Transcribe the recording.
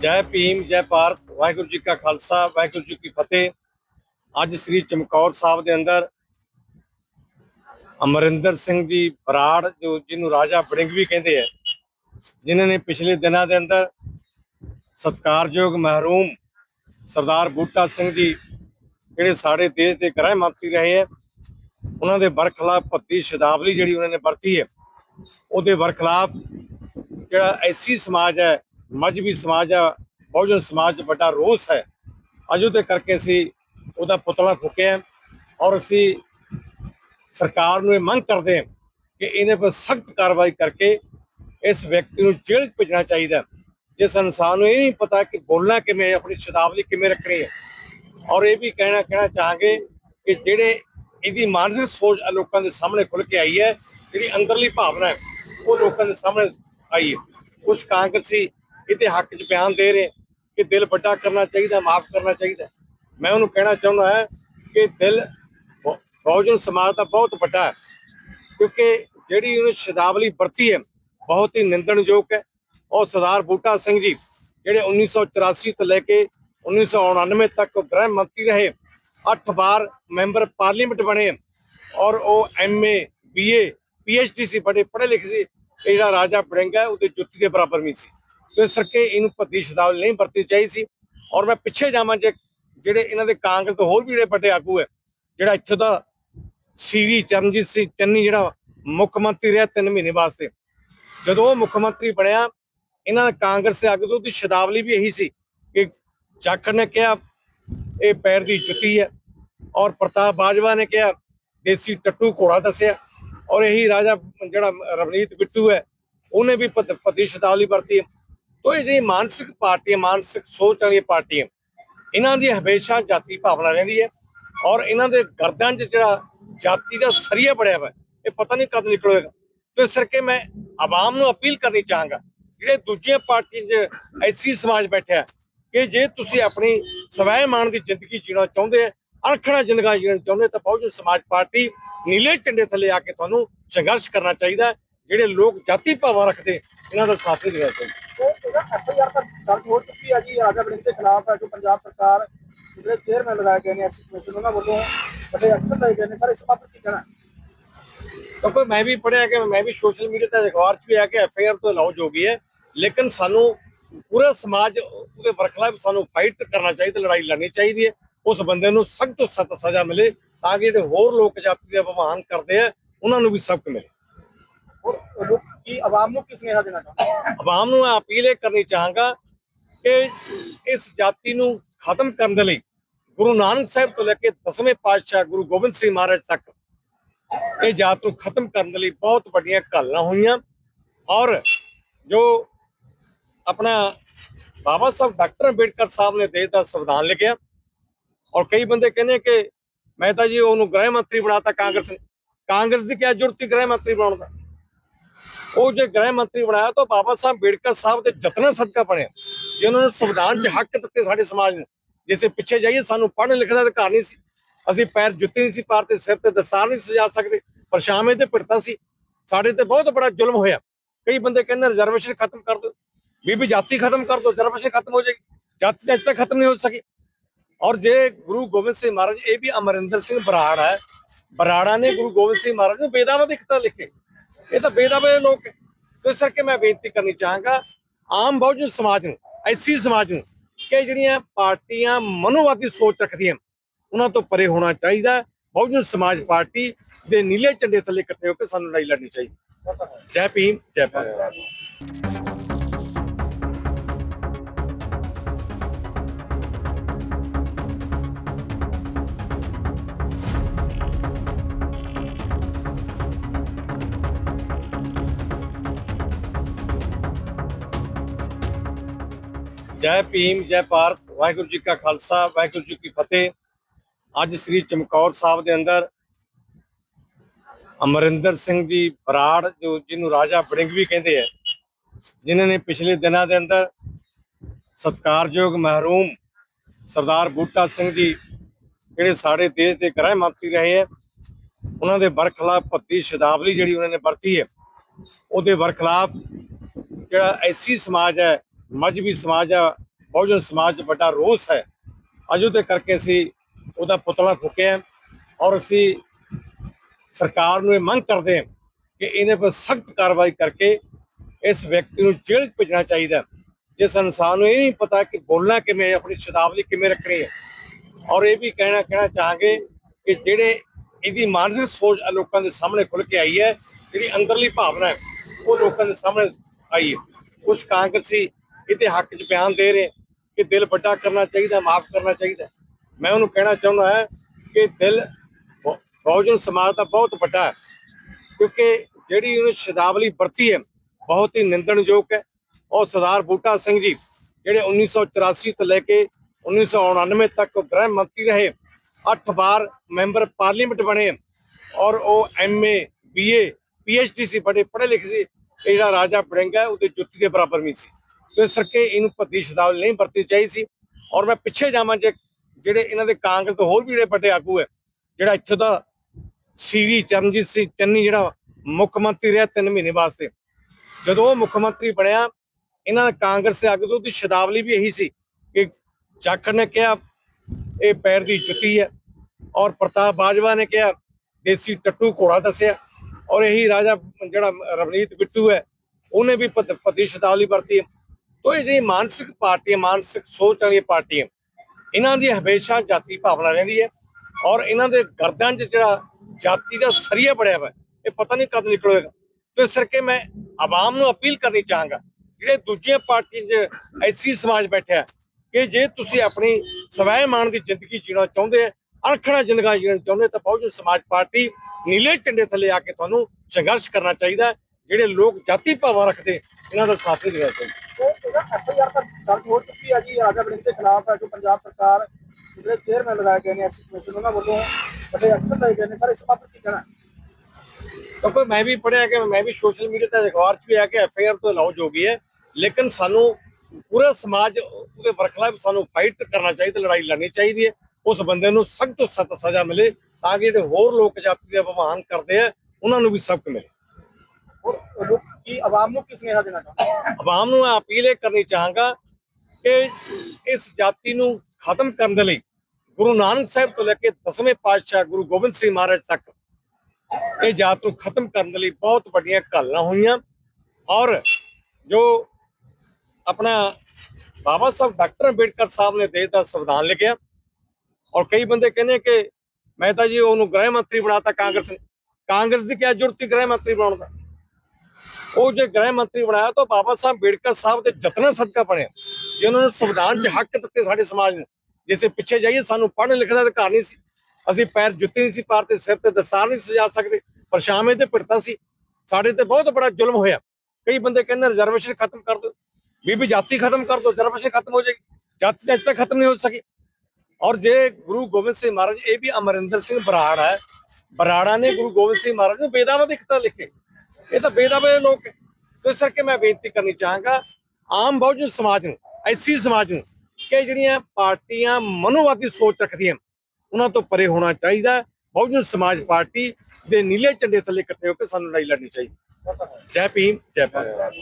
ਜੈ ਭੀਮ, ਜੈ ਭਾਰਤ, ਵਾਹਿਗੁਰੂ ਜੀ ਕਾ ਖਾਲਸਾ, ਵਾਹਿਗੁਰੂ ਜੀ ਕੀ ਫਤਿਹ। ਅੱਜ ਸ੍ਰੀ ਚਮਕੌਰ ਸਾਹਿਬ ਦੇ ਅੰਦਰ ਅਮਰਿੰਦਰ ਸਿੰਘ ਜੀ ਬਰਾੜ, ਜੋ ਜਿਹਨੂੰ ਰਾਜਾ ਬੜਿੰਗ ਵੀ ਕਹਿੰਦੇ ਆ, ਜਿਨ੍ਹਾਂ ਨੇ ਪਿਛਲੇ ਦਿਨਾਂ ਦੇ ਅੰਦਰ ਸਤਕਾਰਯੋਗ ਮਹਿਰੂਮ ਸਰਦਾਰ ਬੂਟਾ ਸਿੰਘ ਜੀ, ਜਿਹੜੇ ਸਾਡੇ ਦੇਸ਼ ਦੇ ਗ੍ਰਹਿ ਮੰਤਰੀ ਰਹੇ ਹੈ ਉਹਨਾਂ ਦੇ ਬਰਖਲਾਫ ਭੱਤੀ ਸ਼ਬਦਾਵਲੀ ਜਿਹੜੀ ਉਹਨਾਂ ਨੇ ਵਰਤੀ ਹੈ ਉਹਦੇ ਬਰਖਲਾਫ ਜਿਹੜਾ ਐਸੀ ਸਮਾਜ ਹੈ ਮਜਬੀ ਸਮਾਜ ਆ ਬਹੁਜਨ ਸਮਾਜ ਵੱਡਾ ਰੋਸ ਹੈ। ਅੱਜ ਉਹਦੇ ਕਰਕੇ ਅਸੀਂ ਉਹਦਾ ਪੁਤਲਾ ਫੂਕਿਆ ਔਰ ਅਸੀਂ ਸਰਕਾਰ ਨੂੰ ਇਹ ਮੰਗ ਕਰਦੇ ਹਾਂ ਕਿ ਇਹਨੇ ਪਰ ਸਖਤ ਕਾਰਵਾਈ ਕਰਕੇ ਇਸ ਵਿਅਕਤੀ ਨੂੰ ਜੇਲ੍ਹ ਭੇਜਣਾ ਚਾਹੀਦਾ ਜਿਸ ਇਨਸਾਨ ਨੂੰ ਇਹ ਨਹੀਂ ਪਤਾ ਕਿ ਬੋਲਣਾ ਕਿਵੇਂ ਹੈ, ਆਪਣੀ ਸ਼ਬਦਾਵਲੀ ਕਿਵੇਂ ਰੱਖਣੀ ਹੈ। ਔਰ ਇਹ ਵੀ ਕਹਿਣਾ ਕਹਿਣਾ ਚਾਹਾਂਗੇ ਕਿ ਜਿਹੜੇ ਇਹਦੀ ਮਾਨਸਿਕ ਸੋਚ ਲੋਕਾਂ ਦੇ ਸਾਹਮਣੇ ਖੁੱਲ ਕੇ ਆਈ ਹੈ ਜਿਹੜੀ ਅੰਦਰਲੀ ਭਾਵਨਾ ਹੈ ਉਹ ਲੋਕਾਂ ਦੇ ਸਾਹਮਣੇ ਆਈ ਹੈ। ਕੁਝ ਕਾਂਗਰਸੀ ਇਹਦੇ ਹੱਕ 'ਚ ਬਿਆਨ ਦੇ ਰਹੇ ਕਿ ਦਿਲ ਵੱਡਾ ਕਰਨਾ ਚਾਹੀਦਾ ਮਾਫ ਕਰਨਾ ਚਾਹੀਦਾ। ਮੈਂ ਉਹਨੂੰ ਕਹਿਣਾ ਚਾਹੁੰਦਾ ਹੈ ਕਿ ਦਿਲ ਬਹੁਜਨ ਸਮਾਜ ਦਾ ਬਹੁਤ ਵੱਡਾ ਹੈ ਕਿਉਂਕਿ ਜਿਹੜੀ ਉਹਨੇ ਸ਼ਬਦਾਵਲੀ ਵਰਤੀ ਹੈ ਬਹੁਤ ਹੀ ਨਿੰਦਣਯੋਗ ਹੈ। ਉਹ ਸਰਦਾਰ ਬੂਟਾ ਸਿੰਘ ਜੀ ਜਿਹੜੇ 1984 ਤੋਂ ਲੈ ਕੇ 1999 ਤੱਕ ਗ੍ਰਹਿ ਮੰਤਰੀ ਰਹੇ 8 ਵਾਰ ਮੈਂਬਰ ਪਾਰਲੀਮੈਂਟ ਬਣੇ ਔਰ ਉਹ ਐਮਏ ਬੀਏ ਪੀਐਚਡੀ ਸੀ ਬੜੇ ਪੜ੍ਹੇ ਲਿਖੇ ਸੀ। ਇਹ ਜਿਹੜਾ ਰਾਜਾ ਬੜਿੰਗਾ ਹੈ, ਉਹਦੇ ਜੁੱਤੀ ਦੇ ਬਰਾਬਰ ਨਹੀਂ ਸੀ। ਤੇ ਇਸ ਕਰਕੇ ਇਹਨੂੰ ਭੱਦੀ ਸ਼ਬਦਾਵਲੀ ਨਹੀਂ ਵਰਤੀ ਚਾਹੀਦੀ ਸੀ। ਔਰ ਮੈਂ ਪਿੱਛੇ ਜਾਵਾਂ ਜੇ ਜਿਹੜੇ ਇਹਨਾਂ ਦੇ ਕਾਂਗਰਸ ਤੋਂ ਹੋਰ ਵੀ ਜਿਹੜੇ ਵੱਡੇ ਆਗੂ ਹੈ, ਜਿਹੜਾ ਇੱਥੇ ਦਾ ਸੀਰੀ ਚਰਨਜੀਤ ਸਿੰਘ ਚੰਨੀ ਜਿਹੜਾ ਮੁੱਖ ਮੰਤਰੀ ਰਿਹਾ 3 ਮਹੀਨੇ ਵਾਸਤੇ। ਜਦੋਂ ਉਹ ਮੁੱਖ ਮੰਤਰੀ ਬਣਿਆ, ਇਹਨਾਂ ਕਾਂਗਰਸ ਦੇ ਆਗੂ ਤੋਂ ਉਹਦੀ ਸ਼ਬਦਾਵਲੀ ਵੀ ਇਹੀ ਸੀ ਕਿ ਜਾਖੜ ਨੇ ਕਿਹਾ, ਇਹ ਪੈਰ ਦੀ ਜੁੱਤੀ ਹੈ। ਔਰ ਪ੍ਰਤਾਪ ਬਾਜਵਾ ਨੇ ਕਿਹਾ, ਦੇਸੀ ਟੱਟੂ ਘੋੜਾ ਦੱਸਿਆ। ਔਰ ਇਹੀ ਰਾਜਾ ਜਿਹੜਾ ਰਵਨੀਤ ਬਿੱਟੂ ਹੈ, ਉਹਨੇ ਵੀ ਪਤ- ਪਤੀ ਸ਼ਬਦਾਵਲੀ ਵਰਤੀ ਹੈ। ਤੋ ਇਹ ਜਿਹੜੀ ਮਾਨਸਿਕ ਪਾਰਟੀ ਮਾਨਸਿਕ ਸੋਚ ਵਾਲੀਆਂ ਪਾਰਟੀ ਹੈ ਇਹਨਾਂ ਦੀ ਹਮੇਸ਼ਾ ਜਾਤੀ ਭਾਵਨਾ ਰਹਿੰਦੀ ਹੈ ਔਰ ਇਹਨਾਂ ਦੇ ਗਰਦਾਂ 'ਚ ਜਿਹੜਾ ਜਾਤੀ ਦਾ ਸਰੀਆ ਬੜਿਆ ਹੋਇਆ, ਇਹ ਪਤਾ ਨਹੀਂ ਕਦ ਨਿਕਲੇਗਾ। ਤੇ ਇਸ ਕਰਕੇ ਮੈਂ ਆਵਾਮ ਨੂੰ ਅਪੀਲ ਕਰਨੀ ਚਾਹਾਂਗਾ, ਜਿਹੜੇ ਦੂਜੀਆਂ ਪਾਰਟੀਆਂ 'ਚ ਐਸੀ ਸਮਾਜ ਬੈਠਿਆ ਕਿ ਜੇ ਤੁਸੀਂ ਆਪਣੀ ਸਵੈਮਾਨ ਦੀ ਜ਼ਿੰਦਗੀ ਜੀਣਾ ਚਾਹੁੰਦੇ ਅਣਖਣਾ ਜ਼ਿੰਦਗੀ ਜੀਣਾ ਚਾਹੁੰਦੇ ਤਾਂ ਬਹੁਜਨ ਸਮਾਜ ਪਾਰਟੀ ਨੀਲੇ ਝੰਡੇ ਥੱਲੇ ਆ ਕੇ ਤੁਹਾਨੂੰ ਸੰਘਰਸ਼ ਕਰਨਾ ਚਾਹੀਦਾ ਜਿਹੜੇ ਲੋਕ ਜਾਤੀ ਭਾਵਾਂ ਰੱਖਦੇ, ਇਹਨਾਂ ਦਾ ਸਾਥ ਨਹੀਂ ਦੇਣਾ ਚਾਹੀਦਾ। ਉਹ ਐਫਆਈਆਰ ਤਾਂ ਦਰਜ ਹੋ ਚੁੱਕੀ ਹੈ ਜੀ, ਰਾਜਾ ਵੜਿੰਗ ਦੇ ਖਿਲਾਫ ਹੈ ਜੋ ਪੰਜਾਬ ਸਰਕਾਰ ਜਿਹੜੇ ਚੇਅਰਮੈਨ ਲਗਾਏ ਗਏ ਨੇ, ਐਸੀ ਕਮਿਸ਼ਨ ਉਹਨਾਂ ਵੱਲੋਂ ਵੱਡੇ ਐਕਸ਼ਨ ਲਏ ਗਏ ਨੇ। ਸਰ, ਇਸ ਬਾਬਤ ਕੀ ਕਹਿਣਾ ਕਿਉਂਕਿ ਮੈਂ ਵੀ ਪੜਿਆ ਕਿ, ਮੈਂ ਵੀ ਸੋਸ਼ਲ ਮੀਡੀਆ ਤੇ ਅਖਬਾਰ 'ਚ ਵੀ ਆ ਕਿ ਐਫਆਈਆਰ ਤੋਂ ਅਲਾਉ ਹੋ ਗਈ ਹੈ, ਲੇਕਿਨ ਸਾਨੂੰ ਪੂਰਾ ਸਮਾਜ ਉਹਦੇ ਬਰਖਲਾਫ ਸਾਨੂੰ ਫਾਈਟ ਕਰਨਾ ਚਾਹੀਦਾ, ਲੜਾਈ ਲੜਨੀ ਚਾਹੀਦੀ ਹੈ। ਉਸ ਬੰਦੇ ਨੂੰ ਸਖਤ ਤੋਂ ਸਖਤ ਸਜ਼ਾ ਮਿਲੇ ਤਾਂ ਕਿ ਜਿਹੜੇ ਹੋਰ ਲੋਕ ਜਾਤੀ ਦੇ ਅਪਮਾਨ ਕਰਦੇ ਆ, ਉਹਨਾਂ ਨੂੰ ਵੀ ਸਬਕ ਮਿਲੇ। ਹੋਰ ਲੋਕ ਕੀ ਆਵਾਮ ਨੂੰ ਕੀ ਸੁਨੇਹਾ ਦੇਣਾ ਚਾਹੁੰਦੇ ਆਵਾਮ ਨੂੰ ਮੈਂ ਅਪੀਲ ਇਹ ਕਰਨੀ ਚਾਹਾਂਗਾ ਕਿ ਇਸ ਜਾਤੀ ਨੂੰ ਖਤਮ ਕਰਨ ਦੇ ਲਈ ਗੁਰੂ ਨਾਨਕ ਸਾਹਿਬ ਤੋਂ ਲੈ ਕੇ ਦਸਵੇਂ ਪਾਤਸ਼ਾਹ ਗੁਰੂ ਗੋਬਿੰਦ ਸਿੰਘ ਮਹਾਰਾਜ ਤੱਕ ਇਹ ਜਾਤ ਨੂੰ ਖਤਮ ਕਰਨ ਦੇ ਲਈ ਬਹੁਤ ਵੱਡੀਆਂ ਘਾਲਾਂ ਹੋਈਆਂ ਔਰ ਜੋ ਆਪਣਾ ਬਾਬਾ ਸਾਹਿਬ ਡਾਕਟਰ ਅੰਬੇਡਕਰ ਸਾਹਿਬ ਨੇ ਦੇਸ਼ ਦਾ ਸੰਵਿਧਾਨ ਲਿਖਿਆ ਔਰ ਕਈ ਬੰਦੇ ਕਹਿੰਦੇ ਕਿ ਮੈਂ ਤਾਂ ਜੀ ਉਹਨੂੰ ਗ੍ਰਹਿ ਮੰਤਰੀ ਬਣਾਤਾ ਕਾਂਗਰਸ ਨੇ। ਕਾਂਗਰਸ ਦੀ ਕਿਆ ਜ਼ਰੂਰਤ ਸੀ ਗ੍ਰਹਿ ਮੰਤਰੀ ਬਣਾਉਣ ਦਾ? ਉਹ ਜੇ ਗ੍ਰਹਿ ਮੰਤਰੀ ਬਣਾਇਆ ਤਾਂ ਬਾਬਾ ਸਾਹਿਬ ਅੰਬੇਡਕਰ ਸਾਹਿਬ ਦੇ ਜਤਨਾ ਸਦਕਾ ਬਣਿਆ। ਜਿਨ੍ਹਾਂ ਨੂੰ ਸੰਵਿਧਾਨ 'ਚ ਹੱਕ ਦਿੱਤੇ ਸਾਡੇ ਸਮਾਜ ਨੂੰ, ਜਿਸੇ ਪਿੱਛੇ ਜਾਈਏ, ਸਾਨੂੰ ਪੜ੍ਹਨ ਲਿਖਣ ਦਾ ਅਧਿਕਾਰ ਨਹੀਂ ਸੀ। ਅਸੀਂ ਪੈਰ ਜੁੱਤੀ ਨਹੀਂ ਸੀ ਪਾਰ ਤੇ ਸਿਰ ਤੇ ਦਸਤਾਰ ਨਹੀਂ ਸਜਾ ਸਕਦੇ ਪਰਛਾਵੇਂ ਤੇ ਪਿਰਤਾ ਸੀ। ਸਾਡੇ ਤੇ ਬਹੁਤ ਬੜਾ ਜ਼ੁਲਮ ਹੋਇਆ। ਕਈ ਬੰਦੇ ਕਹਿੰਦੇ ਰਿਜ਼ਰਵੇਸ਼ਨ ਖਤਮ ਕਰ ਦਿਓ। ਬੀਬੀ, ਜਾਤੀ ਖਤਮ ਕਰ ਦਿਓ ਰਿਜ਼ਰਵੇਸ਼ਨ ਖਤਮ ਹੋ ਜਾਏਗੀ। ਜਾਤੀ ਤਾਂ ਅਜੇ ਤੱਕ ਖਤਮ ਨਹੀਂ ਹੋ ਸਕੀ। ਔਰ ਜੇ ਗੁਰੂ ਗੋਬਿੰਦ ਸਿੰਘ ਮਹਾਰਾਜ, ਇਹ ਵੀ ਅਮਰਿੰਦਰ ਸਿੰਘ ਬਰਾੜ ਹੈ। ਬਰਾੜਾ ਨੇ ਗੁਰੂ ਗੋਬਿੰਦ ਸਿੰਘ ਮਹਾਰਾਜ ਨੂੰ ਬੇਦਾਵਾ ਦੇ ਖਿੱਤਾ ਲਿਖੇ। ਇਹ ਤਾਂ ਬੇਦਾਵੇ ਲੋਕ ਹੈ। ਤੇ ਇਸ ਕਰਕੇ ਮੈਂ ਬੇਨਤੀ ਕਰਨੀ ਚਾਹਾਂਗਾ, ਆਮ ਬਹੁਜਨ ਸਮਾਜ ਨੂੰ, ਐਸੀ ਸਮਾਜ ਨੂੰ, ਕਿ ਜਿਹੜੀਆਂ ਪਾਰਟੀਆਂ ਮਨੋਵਾਦੀ ਸੋਚ ਰੱਖਦੀਆਂ, ਉਹਨਾਂ ਤੋਂ ਪਰੇ ਹੋਣਾ ਚਾਹੀਦਾ। ਬਹੁਜਨ ਸਮਾਜ ਪਾਰਟੀ ਦੇ ਨੀਲੇ ਝੰਡੇ ਥੱਲੇ ਇਕੱਠੇ ਹੋ ਕੇ ਸਾਨੂੰ ਲੜਾਈ ਲੜਨੀ ਚਾਹੀਦੀ। ਜੈ ਭੀਮ, ਜੈ ਭਾਰਤ। ਜੈ ਭੀਮ, ਜੈ ਭਾਰਤ, ਵਾਹਿਗੁਰੂ ਜੀ ਕਾ ਖਾਲਸਾ, ਵਾਹਿਗੁਰੂ ਜੀ ਕੀ ਫਤਿਹ। ਅੱਜ ਸ੍ਰੀ ਚਮਕੌਰ ਸਾਹਿਬ ਦੇ ਅੰਦਰ ਅਮਰਿੰਦਰ ਸਿੰਘ ਜੀ ਬਰਾੜ, ਜੋ ਜਿਹਨੂੰ ਰਾਜਾ ਬੜਿੰਗ ਵੀ ਕਹਿੰਦੇ ਆ, ਜਿਨ੍ਹਾਂ ਨੇ ਪਿਛਲੇ ਦਿਨਾਂ ਦੇ ਅੰਦਰ ਸਤਕਾਰਯੋਗ ਮਹਿਰੂਮ ਸਰਦਾਰ ਬੂਟਾ ਸਿੰਘ ਜੀ, ਜਿਹੜੇ ਸਾਡੇ ਦੇਸ਼ ਦੇ ਗ੍ਰਹਿ ਮੰਤਰੀ ਰਹੇ ਹੈ ਉਹਨਾਂ ਦੇ ਬਰਖਲਾਫ ਭੱਤੀ ਸ਼ਬਦਾਵਲੀ ਜਿਹੜੀ ਉਹਨਾਂ ਨੇ ਵਰਤੀ ਹੈ ਉਹਦੇ ਬਰਖਲਾਫ ਜਿਹੜਾ ਐਸੀ ਸਮਾਜ ਹੈ ਮਜਬੀ ਸਮਾਜ ਆ ਬਹੁਜਨ ਸਮਾਜ ਵੱਡਾ ਰੋਸ ਹੈ। ਅੱਜ ਉਹਦੇ ਕਰਕੇ ਅਸੀਂ ਉਹਦਾ ਪੁਤਲਾ ਫੂਕਿਆ ਔਰ ਅਸੀਂ ਸਰਕਾਰ ਨੂੰ ਇਹ ਮੰਗ ਕਰਦੇ ਹਾਂ ਕਿ ਇਹਨੇ ਪਰ ਸਖਤ ਕਾਰਵਾਈ ਕਰਕੇ ਇਸ ਵਿਅਕਤੀ ਨੂੰ ਜੇਲ੍ਹ ਭੇਜਣਾ ਚਾਹੀਦਾ ਜਿਸ ਇਨਸਾਨ ਨੂੰ ਇਹ ਨਹੀਂ ਪਤਾ ਕਿ ਬੋਲਣਾ ਕਿਵੇਂ ਹੈ, ਆਪਣੀ ਸ਼ਬਦਾਵਲੀ ਕਿਵੇਂ ਰੱਖਣੀ ਹੈ। ਔਰ ਇਹ ਵੀ ਕਹਿਣਾ ਕਹਿਣਾ ਚਾਹਾਂਗੇ ਕਿ ਜਿਹੜੇ ਇਹਦੀ ਮਾਨਸਿਕ ਸੋਚ ਲੋਕਾਂ ਦੇ ਸਾਹਮਣੇ ਖੁੱਲ ਕੇ ਆਈ ਹੈ ਜਿਹੜੀ ਅੰਦਰਲੀ ਭਾਵਨਾ ਹੈ ਉਹ ਲੋਕਾਂ ਦੇ ਸਾਹਮਣੇ ਆਈ ਹੈ। ਕੁਝ ਕਾਂਗਰਸੀ ਇਹਦੇ ਹੱਕ 'ਚ ਬਿਆਨ ਦੇ ਰਹੇ ਕਿ ਦਿਲ ਵੱਡਾ ਕਰਨਾ ਚਾਹੀਦਾ ਮਾਫ ਕਰਨਾ ਚਾਹੀਦਾ। ਮੈਂ ਉਹਨੂੰ ਕਹਿਣਾ ਚਾਹੁੰਦਾ ਹੈ ਕਿ ਦਿਲ ਬਹੁਜਨ ਸਮਾਜ ਦਾ ਬਹੁਤ ਵੱਡਾ ਹੈ ਕਿਉਂਕਿ ਜਿਹੜੀ ਉਹਨੇ ਸ਼ਬਦਾਵਲੀ ਵਰਤੀ ਹੈ ਬਹੁਤ ਹੀ ਨਿੰਦਣਯੋਗ ਹੈ। ਔਰ ਸਰਦਾਰ ਬੂਟਾ ਸਿੰਘ ਜੀ ਜਿਹੜੇ 1984 ਤੋਂ ਲੈ ਕੇ 1999 ਤੱਕ ਗ੍ਰਹਿ ਮੰਤਰੀ ਰਹੇ 8 ਵਾਰ ਮੈਂਬਰ ਪਾਰਲੀਮੈਂਟ ਬਣੇ ਔਰ ਉਹ ਐਮਏ ਬੀਏ ਪੀਐਚਡੀ ਸੀ ਬੜੇ ਪੜ੍ਹੇ ਲਿਖੇ ਸੀ। ਇਹ ਜਿਹੜਾ ਰਾਜਾ ਬੜਿੰਗਾ ਹੈ, ਉਹਦੇ ਜੁੱਤੀ ਦੇ ਬਰਾਬਰ ਨਹੀਂ ਸੀ। ਤੇ ਇਸ ਕਰਕੇ ਇਹਨੂੰ ਭੱਦੀ ਸ਼ਬਦਾਵਲੀ ਨਹੀਂ ਵਰਤੀ ਚਾਹੀਦੀ ਸੀ। ਔਰ ਮੈਂ ਪਿੱਛੇ ਜਾਵਾਂ ਜੇ ਜਿਹੜੇ ਇਹਨਾਂ ਦੇ ਕਾਂਗਰਸ ਤੋਂ ਹੋਰ ਵੀ ਜਿਹੜੇ ਵੱਡੇ ਆਗੂ ਹੈ, ਜਿਹੜਾ ਇੱਥੇ ਦਾ ਸੀਰੀ ਚਰਨਜੀਤ ਸਿੰਘ ਚੰਨੀ ਜਿਹੜਾ ਮੁੱਖ ਮੰਤਰੀ ਰਿਹਾ 3 ਮਹੀਨੇ ਵਾਸਤੇ। ਜਦੋਂ ਉਹ ਮੁੱਖ ਮੰਤਰੀ ਬਣਿਆ, ਇਹਨਾਂ ਕਾਂਗਰਸ ਦੇ ਆਗੂ ਤੋਂ ਉਹਦੀ ਸ਼ਬਦਾਵਲੀ ਵੀ ਇਹੀ ਸੀ ਕਿ ਜਾਖੜ ਨੇ ਕਿਹਾ, ਇਹ ਪੈਰ ਦੀ ਜੁੱਤੀ ਹੈ। ਔਰ ਪ੍ਰਤਾਪ ਬਾਜਵਾ ਨੇ ਕਿਹਾ, ਦੇਸੀ ਟੱਟੂ ਘੋੜਾ ਦੱਸਿਆ। ਔਰ ਇਹੀ ਰਾਜਾ ਜਿਹੜਾ ਰਵਨੀਤ ਬਿੱਟੂ ਹੈ, ਉਹਨੇ ਵੀ ਪਤ- ਪਤੀ ਸ਼ਬਦਾਵਲੀ ਵਰਤੀ ਹੈ। ਤੋ ਇਹ ਜਿਹੜੀ ਮਾਨਸਿਕ ਪਾਰਟੀ ਹੈ ਮਾਨਸਿਕ ਸੋਚ ਵਾਲੀਆਂ ਪਾਰਟੀ ਹੈ ਇਹਨਾਂ ਦੀ ਹਮੇਸ਼ਾ ਜਾਤੀ ਭਾਵਨਾ ਰਹਿੰਦੀ ਹੈ ਔਰ ਇਹਨਾਂ ਦੇ ਗਰਦਾਂ 'ਚ ਜਿਹੜਾ ਜਾਤੀ ਦਾ ਸਰੀਆ ਬੜਿਆ ਹੋਇਆ, ਇਹ ਪਤਾ ਨਹੀਂ ਕਦ ਨਿਕਲੇਗਾ। ਤੇ ਇਸ ਕਰਕੇ ਮੈਂ ਆਵਾਮ ਨੂੰ ਅਪੀਲ ਕਰਨੀ ਚਾਹਾਂਗਾ, ਜਿਹੜੇ ਦੂਜੀਆਂ ਪਾਰਟੀਆਂ 'ਚ ਐਸੀ ਸਮਾਜ ਬੈਠਿਆ ਕਿ ਜੇ ਤੁਸੀਂ ਆਪਣੀ ਸਵੈਮਾਨ ਦੀ ਜ਼ਿੰਦਗੀ ਜੀਣਾ ਚਾਹੁੰਦੇ ਅਣਖਣਾ ਜ਼ਿੰਦਗੀ ਜੀਣਾ ਚਾਹੁੰਦੇ ਤਾਂ ਬਹੁਜਨ ਸਮਾਜ ਪਾਰਟੀ ਨੀਲੇ ਝੰਡੇ ਥੱਲੇ ਆ ਕੇ ਤੁਹਾਨੂੰ ਸੰਘਰਸ਼ ਕਰਨਾ ਚਾਹੀਦਾ ਜਿਹੜੇ ਲੋਕ ਜਾਤੀ ਭਾਵਨਾ ਰੱਖਦੇ, ਇਹਨਾਂ ਦਾ ਸਾਥ ਨਹੀਂ ਦੇਣਾ ਚਾਹੀਦਾ। ਐਫਆਈਆਰ ਤਾਂ ਦਰਜ ਹੋ ਚੁੱਕੀ ਹੈ ਜੀ ਰਾਜਾ ਵੜਿੰਗ ਦੇ ਖਿਲਾਫ ਹੈ ਜੋ ਪੰਜਾਬ ਸਰਕਾਰ ਜਿਹੜੇ ਚੇਅਰਮੈਨ ਲਗਾਏ ਗਏ ਨੇ ਐਸਸੀ ਕਮਿਸ਼ਨ ਉਹਨਾਂ ਵੱਲੋਂ ਵੱਡੇ ਐਕਸ਼ਨ ਲਏ ਗਏ ਨੇ, ਸਰ ਇਸ ਬਾਬਤ ਕੀ ਕਹਿਣਾ ਕਿਉਂਕਿ ਮੈਂ ਵੀ ਪੜਿਆ ਕਿ ਮੈਂ ਵੀ ਸੋਸ਼ਲ ਮੀਡੀਆ ਤੇ ਅਖਬਾਰ 'ਚ ਵੀ ਆ ਕਿ ਐਫਆਈਆਰ ਤੋਂ ਅਲਾਉ ਹੋ ਗਈ ਹੈ, ਲੇਕਿਨ ਸਾਨੂੰ ਪੂਰਾ ਸਮਾਜ ਉਹਦੇ ਵਰਖਲਾਫ ਸਾਨੂੰ ਫਾਈਟ ਕਰਨਾ ਚਾਹੀਦਾ, ਲੜਾਈ ਲੜਨੀ ਚਾਹੀਦੀ ਹੈ, ਉਸ ਬੰਦੇ ਨੂੰ ਸਖਤ ਤੋਂ ਸਖਤ ਸਜ਼ਾ ਮਿਲੇ ਤਾਂ ਕਿ ਜਿਹੜੇ ਹੋਰ ਲੋਕ ਜਾਤੀ ਦੇ ਅਪਮਾਨ ਕਰਦੇ ਆ, ਉਹਨਾਂ ਨੂੰ ਵੀ ਸਬਕ ਮਿਲੇ। ਹੋਰ ਲੋਕ ਕੀ ਆਵਾਮ ਨੂੰ ਕੀ ਸੁਨੇਹਾ ਦੇਣਾ ਚਾਹੁੰਦੇ ਆਵਾਮ ਨੂੰ ਮੈਂ ਅਪੀਲ ਇਹ ਕਰਨੀ ਚਾਹਾਂਗਾ ਕਿ ਇਸ ਜਾਤੀ ਨੂੰ ਖਤਮ ਕਰਨ ਦੇ ਲਈ ਗੁਰੂ ਨਾਨਕ ਸਾਹਿਬ ਤੋਂ ਲੈ ਕੇ ਦਸਵੇਂ ਪਾਤਸ਼ਾਹ ਗੁਰੂ ਗੋਬਿੰਦ ਸਿੰਘ ਮਹਾਰਾਜ ਤੱਕ ਇਹ ਜਾਤ ਨੂੰ ਖਤਮ ਕਰਨ ਦੇ ਲਈ ਬਹੁਤ ਵੱਡੀਆਂ ਘਾਲਾਂ ਹੋਈਆਂ ਔਰ ਜੋ ਆਪਣਾ ਬਾਬਾ ਸਾਹਿਬ ਡਾਕਟਰ ਅੰਬੇਡਕਰ ਸਾਹਿਬ ਨੇ ਦੇਸ਼ ਦਾ ਸੰਵਿਧਾਨ ਲਿਖਿਆ ਔਰ ਕਈ ਬੰਦੇ ਕਹਿੰਦੇ ਕਿ ਮੈਂ ਤਾਂ ਜੀ ਉਹਨੂੰ ਗ੍ਰਹਿ ਮੰਤਰੀ ਬਣਾਤਾ ਕਾਂਗਰਸ ਨੇ। ਕਾਂਗਰਸ ਦੀ ਕਿਆ ਜ਼ਰੂਰਤ ਸੀ ਗ੍ਰਹਿ ਮੰਤਰੀ ਬਣਾਉਣ ਦਾ? ਉਹ ਜੇ ਗ੍ਰਹਿ ਮੰਤਰੀ ਬਣਾਇਆ ਤਾਂ ਬਾਬਾ ਸਾਹਿਬ ਅੰਬੇਡਕਰ ਸਾਹਿਬ ਦੇ ਜਤਨਾ ਸਦਕਾ ਬਣਿਆ। ਜੇ ਉਹਨਾਂ ਨੂੰ ਸੰਵਿਧਾਨ 'ਚ ਹੱਕ ਦਿੱਤੇ ਸਾਡੇ ਸਮਾਜ ਨੂੰ, ਜਿਸੇ ਪਿੱਛੇ ਜਾਈਏ, ਸਾਨੂੰ ਪੜ੍ਹਨ ਲਿਖਣ ਦਾ ਅਧਿਕਾਰ ਨਹੀਂ ਸੀ। ਅਸੀਂ ਪੈਰ ਜੁੱਤੀ ਨਹੀਂ ਸੀ ਪਾਰ ਤੇ ਸਿਰ ਤੇ ਦਸਤਾਰ ਨਹੀਂ ਸਜਾ ਸਕਦੇ ਪਰਛਾਵੇਂ ਤੇ ਪਿਰਤਾ ਸੀ। ਸਾਡੇ ਤੇ ਬਹੁਤ ਬੜਾ ਜ਼ੁਲਮ ਹੋਇਆ। ਕਈ ਬੰਦੇ ਕਹਿੰਦੇ ਰਿਜ਼ਰਵੇਸ਼ਨ ਖਤਮ ਕਰ ਦਿਓ। ਬੀਬੀ, ਜਾਤੀ ਖਤਮ ਕਰ ਦਿਓ ਰਿਜ਼ਰਵੇਸ਼ਨ ਖਤਮ ਹੋ ਜਾਏਗੀ। ਜਾਤੀ ਤਾਂ ਅਜੇ ਤੱਕ ਖਤਮ ਨਹੀਂ ਹੋ ਸਕੀ। ਔਰ ਜੇ ਗੁਰੂ ਗੋਬਿੰਦ ਸਿੰਘ ਮਹਾਰਾਜ, ਇਹ ਵੀ ਅਮਰਿੰਦਰ ਸਿੰਘ ਬਰਾੜ ਹੈ। ਬਰਾੜਾ ਨੇ ਗੁਰੂ ਗੋਬਿੰਦ ਸਿੰਘ ਮਹਾਰਾਜ ਨੂੰ ਬੇਦਾਵਾ ਦੇ ਖਿੱਤਾ ਲਿਖੇ। ਇਹ ਤਾਂ ਬੇਦਾਵੇ ਲੋਕ ਹੈ। ਤੇ ਇਸ ਕਰਕੇ ਮੈਂ ਬੇਨਤੀ ਕਰਨੀ ਚਾਹਾਂਗਾ, ਆਮ ਬਹੁਜਨ ਸਮਾਜ ਨੂੰ, ਐਸੀ ਸਮਾਜ ਨੂੰ, ਕਿ ਜਿਹੜੀਆਂ ਪਾਰਟੀਆਂ ਮਨੋਵਾਦੀ ਸੋਚ ਰੱਖਦੀਆਂ, ਉਹਨਾਂ ਤੋਂ ਪਰੇ ਹੋਣਾ ਚਾਹੀਦਾ। ਬਹੁਜਨ ਸਮਾਜ ਪਾਰਟੀ ਦੇ ਨੀਲੇ ਝੰਡੇ ਥੱਲੇ ਇਕੱਠੇ ਹੋ ਕੇ ਸਾਨੂੰ ਲੜਾਈ ਲੜਨੀ ਚਾਹੀਦੀ। ਜੈ ਭੀਮ, ਜੈ ਭਾਰਤ।